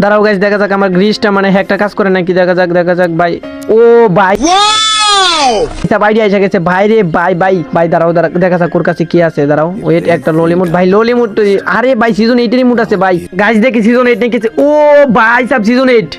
দাঁড়াও গাছ দেখা যাক আমার গ্রিসটা মানে হ্যাকটা কাজ করে নাকি দেখা যাক দেখা যাক ভাই ও ভাই এসে গেছে দাঁড়াও দেখা যাক ওর কাছে কি আছে দাঁড়াও। ওয়েট একটা ললিমুট ভাই ললিমুট আরে ভাই সিজন এইটেরই মুট আছে ভাই গাছ দেখি সিজন এইট নাকি ও ভাই সাব সিজন এইট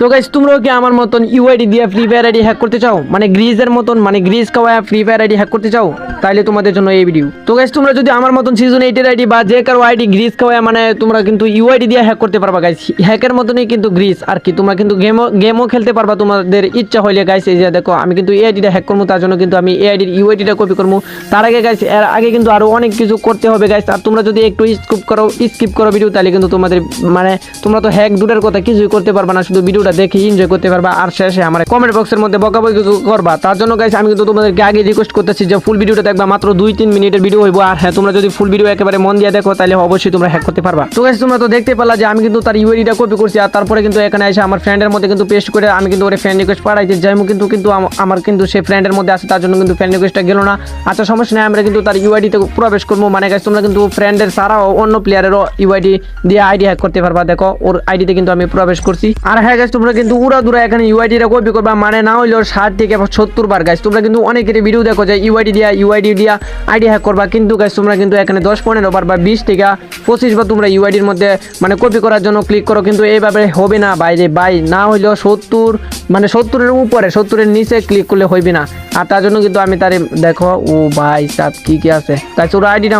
তো গাইস তোমরাও কি আমার মতন ইউআইডি দিয়ে ফ্রি ফায়ার আইডি হ্যাক করতে চাও? মানে গ্রিজের মতন মানে গ্রিজ খাওয়া ফ্রি ফায়ার আইডি হ্যাক করতে চাও? তাহলে তোমাদের জন্য এই ভিডিও তো গাইস তোমরা যদি আমার মতন সিজন এইটের আইডি বা যে কারও আইডি গ্রিজ খাওয়া মানে তোমরা কিন্তু ইউআইডি দিয়ে হ্যাক করতে পারবা গাইস হ্যাকের মতনই কিন্তু গ্রিজ আর কি? তোমরা কিন্তু গেমও গেমও খেলতে পারবা, তোমাদের ইচ্ছা হইলে গাইস এই যে দেখো, আমি কিন্তু এই আইডিটা হ্যাক করব, তার জন্য কিন্তু আমি এই আইডির ইউআইডিটা কপি করব। তার আগে গাইস এর আগে কিন্তু আরও অনেক কিছু করতে হবে গাইস আর তোমরা যদি একটু স্কিপ করো স্কিপ করো ভিডিও তাহলে কিন্তু তোমাদের মানে তোমরা তো হ্যাক দূরের কথা কিছুই করতে পারবা না, শুধু ভিডিওটা দেখে এনজয় করতে পারবা। আর শেষে আমার কমেন্ট বক্সের মধ্যে বকাবকি করবা। তার জন্য গাইস আমি কিন্তু তোমাদেরকে আগে রিকোয়েস্ট করতেছি যে ফুল ভিডিওটা দেখবা, মাত্র দুই তিন মিনিটের ভিডিও হইব। আর হ্যাঁ তোমরা যদি ফুল ভিডিও একেবারে মন দিয়ে দেখো, তাহলে অবশ্যই তোমরা হ্যাক করতে পারবা। তো গাইস তোমরা তো দেখতে পেলা যে আমি কিন্তু তার ইউআইডিটা কপি করছি, আর তারপরে কিন্তু এখানে এসে আমার ফ্রেন্ডের মধ্যে কিন্তু পেস্ট করে আমি কিন্তু ওরে ফ্রেন্ড রিকোয়েস্ট পাঠাইছি। যাই কিন্তু কিন্তু আমার কিন্তু সেই ফ্রেন্ডের মধ্যে আছে, তার জন্য কিন্তু ফ্রেন্ড রিকোয়েস্টটা গেল না। আচ্ছা সমস্যা নেই, আমরা কিন্তু তার ইউআইডিতে প্রবেশ করব। মানে গাইস তোমরা কিন্তু ফ্রেন্ডের ছাড়াও অন্য প্লেয়ারেরও ইউআইডি দিয়ে আইডি হ্যাক করতে পারবা। দেখো, ওর আইডিতে কিন্তু আমি প্রবেশ করছি। আর হ্যাঁ গাইস তোমরা কিন্তু উড়া দুরা এখানে ইউআইডিটা কপি করবা মানে না হইলেও ষাট থেকে সত্তর বার গাইস তোমরা কিন্তু অনেকেরই ভিডিও দেখো যে ইউআইডি দিয়া ইউআইডি দিয়া আইডি হ্যাক করবা, কিন্তু গাইস তোমরা কিন্তু এখানে দশ, পনেরো বার বা বিশ থেকে পঁচিশ বার তোমরা ইউআইডির মধ্যে মানে কপি করার জন্য ক্লিক করো, কিন্তু এইভাবে হবে না বাইরে বাই না হইলেও সত্তর মানে সত্তরের উপরে, সত্তরের নিচে ক্লিক করলে হইবে না। আর তার জন্য কিন্তু আমি তারে, দেখো, ও ভাই সাপ কি কি আছে? তাই ওর আইডিটা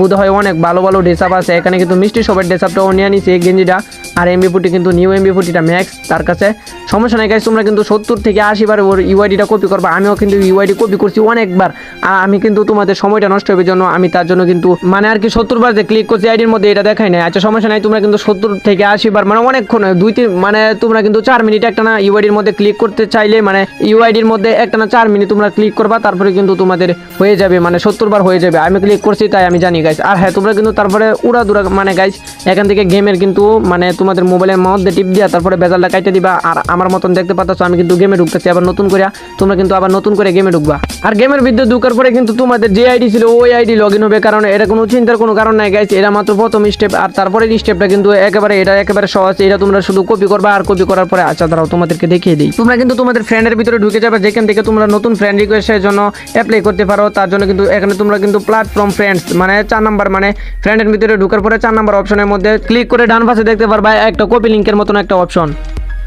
বোধ হয় অনেক ভালো ভালো ডেসাপ আছে। এখানে কিন্তু মিষ্টি সবের ডেসাপটাও নিয়ে নিছে গেঞ্জিটা। আর এমবি ফুটি কিন্তু নিউ এমবি ফুটিটা ম্যাক্স তার কাছে। সমস্যা নাই গাইস তোমরা কিন্তু সত্তর থেকে আশি বার ওর ইউআইডিটা কপি করবা। আমিও কিন্তু ইউআইডি কপি করছি অনেকবার। আর আমি কিন্তু তোমাদের সময়টা নষ্ট হবে জন্য আমি তার জন্য কিন্তু মানে আর কি সত্তর বার যে ক্লিক করছি আইডির মধ্যে এটা দেখাই নাই। আচ্ছা সমস্যা নাই, তোমরা কিন্তু সত্তর থেকে আশি বার মানে অনেকক্ষণ দুই তিন মানে তোমরা কিন্তু চার মিনিট একটা না ইউআইডির মধ্যে ক্লিক করতে চাইলে মানে ইউআইডির মধ্যে একটা না চার মিনিট তোমরা ক্লিক করবা, তারপরে কিন্তু তোমাদের হয়ে যাবে মানে সত্তর বার হয়ে যাবে। আমি ক্লিক করছি, তাই আমি জানি গাইস আর হ্যাঁ তোমরা কিন্তু তারপরে উড়া দুরা মানে গাইস এখান থেকে গেমের কিন্তু মানে তোমাদের মোবাইলের মধ্যে টিপ দিয়া তারপরে বেজালটা কাইটে দিবা। আর আমার মতন দেখতে পাচ্ছ আমি কিন্তু গেমে ঢুকতেছি। আবার নতুন করে তোমরা কিন্তু আবার নতুন করে গেমে ঢুকবা। আর গেমের ভিতরে ঢুকার পরে কিন্তু তোমাদের যে আইডি ছিল, ওই আইডি লগ হবে। কারণ এটা কোনো চিন্তার কোনো কারণ নাই গাইস এটা মাত্র প্রথম স্টেপ আর তারপরে স্টেপটা কিন্তু একেবারে, এটা একেবারে সহজ। এটা তোমরা শুধু কপি করবা। আর কপি করার পরে আচ্ছা দাঁড়াও, তোমাদেরকে দেখিয়ে দিই। তোমরা কিন্তু তোমাদের ফ্রেন্ডের ভিতরে ঢুকে যাবে। যেখান থেকে তোমরা নতুন ফ্রেন্ড রিকোয়েস্টের জন্য অ্যাপ্লাই করতে পারো। তার জন্য কিন্তু এখানে তোমরা কিন্তু প্ল্যাটফর্ম ফ্রেন্ডস মানে চার নাম্বার মানে ফ্রেন্ডের ভিতরে ঢুকার পরে চার নাম্বার অপশনের মধ্যে ক্লিক করে ডান পাশে দেখতে পারবা একটা কপি লিঙ্কের মতন একটা অপশন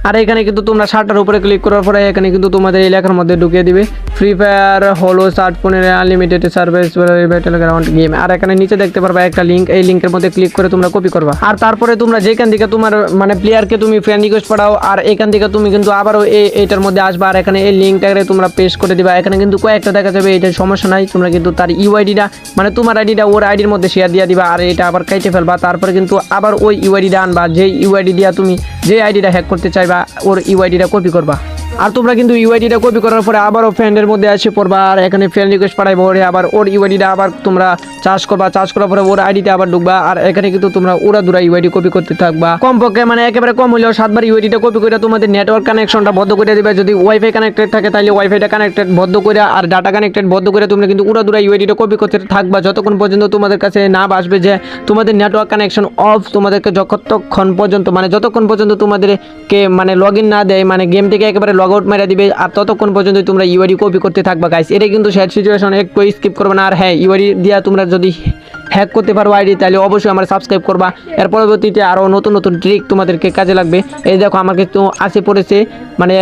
আর এখানে কিন্তু তোমরা শার্টার উপরে ক্লিক করার পরে এখানে কিন্তু তোমাদের এলাকার মধ্যে ঢুকিয়ে দিবে। ফ্রি ফায়ার হলো পনেরো আনলিমিটেড সার্ভিস গ্রাউন্ড গেম আর এখানে নিচে দেখতে পারবা একটা লিঙ্ক এই লিঙ্কের মধ্যে ক্লিক করে তোমরা কপি করবা। আর তারপরে তোমরা যেখান থেকে তোমার মানে প্লেয়ারকে তুমি ফ্রেন্ড রিকোয়েস্ট পাঠাও, আর এখান থেকে তুমি কিন্তু আবারও এই এটার মধ্যে আসবা, আর এখানে এই লিঙ্কটাকে তোমরা পেস্ট করে দিবা। এখানে কিন্তু কয়েকটা দেখা যাবে এটা সমস্যা নাই, তোমরা কিন্তু তার ইউআইডিটা মানে তোমার আইডিটা ওর আইডির মধ্যে শেয়ার দিয়ে দিবা, আর এটা আবার কেটে ফেলবা। তারপরে কিন্তু আবার ওই ইউআইডিটা আনবা যে ইউআইডি দিয়া তুমি যে আইডিটা হ্যাক করতে চাইবা, ওর ইউআইডিটা কপি করবা। আর তোমরা কিন্তু ইউআইডিটা কপি করার পরে আবারও ফ্রেন্ডের মধ্যে এসে পড়বা। আর এখানে ফ্রেন্ড রিকোয়েস্ট পাঠাইবো ওরে আবার ওর ইউআইডিটা আবার তোমরা চার্জ করবা। চার্জ করার পরে ওর আইডিতে আবার ঢুকবা। আর এখানে কিন্তু তোমরা ওরা দুরা ইউআইডি কপি করতে থাকবা। কমপক্ষে মানে একেবারে কম হলেও সাতবার ইউআইডিটা কপি করে তোমাদের নেটওয়ার্ক কানেকশনটা বন্ধ করে দিবে। যদি ওয়াইফাই কানেক্টেড থাকে তাহলে ওয়াইফাইটা কানেক্টেড বন্ধ করে আর ডাটা কানেক্টেড বন্ধ করে তোমরা কিন্তু উড়া দুরা ইউআইডিটা কপি করতে থাকবা। যতক্ষণ পর্যন্ত তোমাদের কাছে না আসবে যে তোমাদের নেটওয়ার্ক কানেকশন অফ তোমাদেরকে যতক্ষণ পর্যন্ত মানে যতক্ষণ পর্যন্ত তোমাদেরকে মানে লগ না দেয় মানে গেম থেকে একেবারে লগ আউট মেরে দিবে। আর ততক্ষণ পর্যন্ত তোমরা ইউআরি কপি করতে থাকবা গাইস এটা কিন্তু স্যাড সিচুয়েশন একটু স্কিপ করবে না। আর হ্যাঁ ইউআরি দিয়া তোমরা যদি হ্যাক করতে পারো আইডি তাহলে অবশ্যই আমার সাবস্ক্রাইব করবা। এর পরবর্তীতে আরও নতুন নতুন ট্রিক তোমাদেরকে কাজে লাগবে। এই দেখো, আমার কিন্তু আসে পড়েছে মানে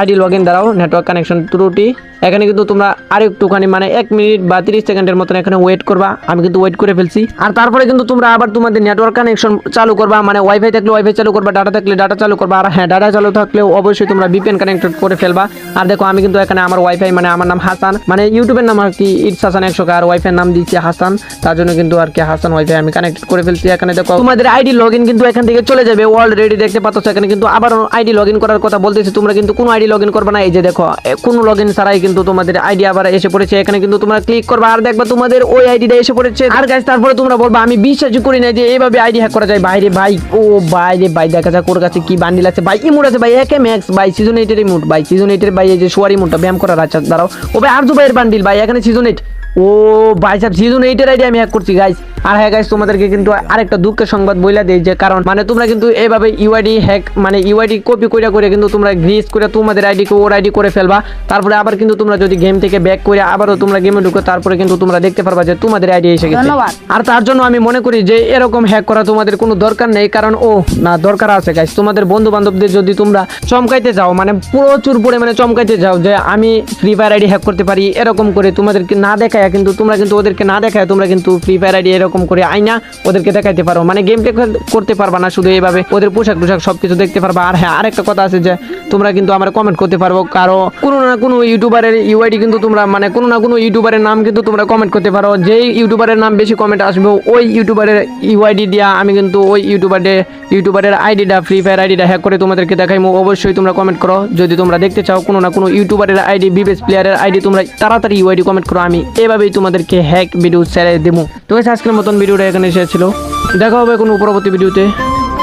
আইডি লগ ইন দ্বারাও নেটওয়ার্ক কানেকশন ত্রুটি। এখানে কিন্তু তোমরা আর একটুখানি মানে এক মিনিট বা তিরিশ সেকেন্ডের মতন এখানে ওয়েট করবা। আমি কিন্তু ওয়েট করে ফেলছি। আর তারপরে কিন্তু তোমরা আবার তোমাদের নেটওয়ার্ক কানেকশন চালু করবা মানে ওয়াইফাই থাকলে ওয়াইফাই চালু করবা ডাটা থাকলে ডাটা চালু করবা। আর হ্যাঁ ডাটা চালু থাকলে অবশ্যই তোমরা বিপিএন কানেক্টেড করে ফেলবা। আর দেখো, আমি কিন্তু এখানে আমার ওয়াইফাই মানে আমার নাম হাসান। মানে ইউটিউবের নাম আর কি ইটস হাসান একশো আর ওয়াইফাই নাম দিয়েছি হাসান। তার জন্য কিন্তু আর কি হাসান ওয়াইফাই আমি কানেক্টেড করে ফেলছি এখানে। দেখো, তোমাদের আইডি লগ কিন্তু এখান থেকে চলে যাবে। অলরেডি দেখতে পাচ্ছ, এখানে কিন্তু আবার আইডি লগ করার কথা বলতেছি। তোমরা কিন্তু কোনো আইডি লগ করবে না। এই যে দেখো কোনো লগ ছাড়াই কিন্তু তোমাদের আইডি আবার এসে পড়েছে, এখানে কিন্তু তোমরা ক্লিক করবে আর দেখবা তোমাদের ওই আইডিটা এসে পড়েছে। আর গাইস তারপরে তোমরা বলবা, আমি বিশ্বাসই করি না যে এইভাবে আইডি হ্যাক করা যায়। বাইরে ভাই, ও বাইরে ভাই, দেখা যাক ওর কাছে কি বান্ডিল আছে। ভাই ইমোট আছে ভাই একে ম্যাক্স ভাই সিজন এইটের ইমোট ভাই সিজন এইটের ভাই, এই যে সোয়ার ইমোটটা ব্যায়াম করার আছে দাঁড়াও। ও ভাই আরজু ভাইয়ের বান্ডিল ভাই, এখানে সিজন এইট ও বাইসাব সিজন এইটার আইডি আমি হ্যাক করছি গাইস আর হ্যাঁ গাইস তোমাদেরকে কিন্তু আরেকটা দুঃখের সংবাদ বইলা দেই যে কারণ মানে তোমরা কিন্তু এইভাবে ইউআইডি হ্যাক মানে ইউআইডি কপি করে করে কিন্তু তোমরা গ্রিস করে তোমাদের আইডি কে ওর আইডি করে ফেলবা। তারপরে আবার কিন্তু তোমরা যদি গেম থেকে ব্যাক করে আবারও তোমরা গেমে ঢুকো তারপরে কিন্তু তোমরা দেখতে পারবা যে তোমাদের আইডি এসে গেছে। ধন্যবাদ। আর তার জন্য আমি মনে করি যে এরকম হ্যাক করা তোমাদের কোনো দরকার নেই কারণ ও না দরকার আছে গাইস তোমাদের বন্ধু বান্ধবদের যদি তোমরা চমকাইতে যাও মানে প্রচুর পরিমাণে চমকাইতে যাও যে আমি ফ্রি ফায়ার আইডি হ্যাক করতে পারি এরকম করে তোমাদেরকে না দেখায় কিন্তু তোমরা কিন্তু ওদেরকে না দেখায় তোমরা কিন্তু ফ্রি ফায়ার আইডি এরকম করে আইনা ওদেরকে দেখাইতে পারো মানে গেম প্লে করতে পারবা না, শুধু এইভাবে ওদের পোশাক টোশাক সবকিছু দেখতে পারবা। আর হ্যাঁ আরেকটা কথা আছে যে, তোমরা কিন্তু আমার কমেন্ট করতে পারব। কারও কোনো না কোনো ইউটিউবারের ইউআইডি কিন্তু তোমরা মানে কোনো না কোনো ইউটিউবারের নাম কিন্তু তোমরা কমেন্ট করতে পারো। যেই ইউটিউবারের নাম বেশি কমেন্ট আসবে, ওই ইউটিউবারের ইউআইডি দিয়া আমি কিন্তু ওই ইউটিউবারের ইউটিউবারের আইডিটা ফ্রি ফায়ার আইডিটা হ্যাক করে তোমাদেরকে দেখাইমো। অবশ্যই তোমরা কমেন্ট করো। যদি তোমরা দেখতে চাও, কোনো না কোনো ইউটিউবারের আইডি, বিবেস প্লেয়ারের আইডি, তোমরা তাড়াতাড়ি ইউআইডি কমেন্ট করো। আমি এভাবেই তোমাদেরকে হ্যাক ভিডিও ছেড়ে দেবো তো আজকের মতন ভিডিওটা এখানে শেষ ছিল। দেখা হবে কোনো পরবর্তী ভিডিওতে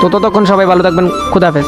তো। ততক্ষণ সবাই ভালো থাকবেন। খুদাফেজ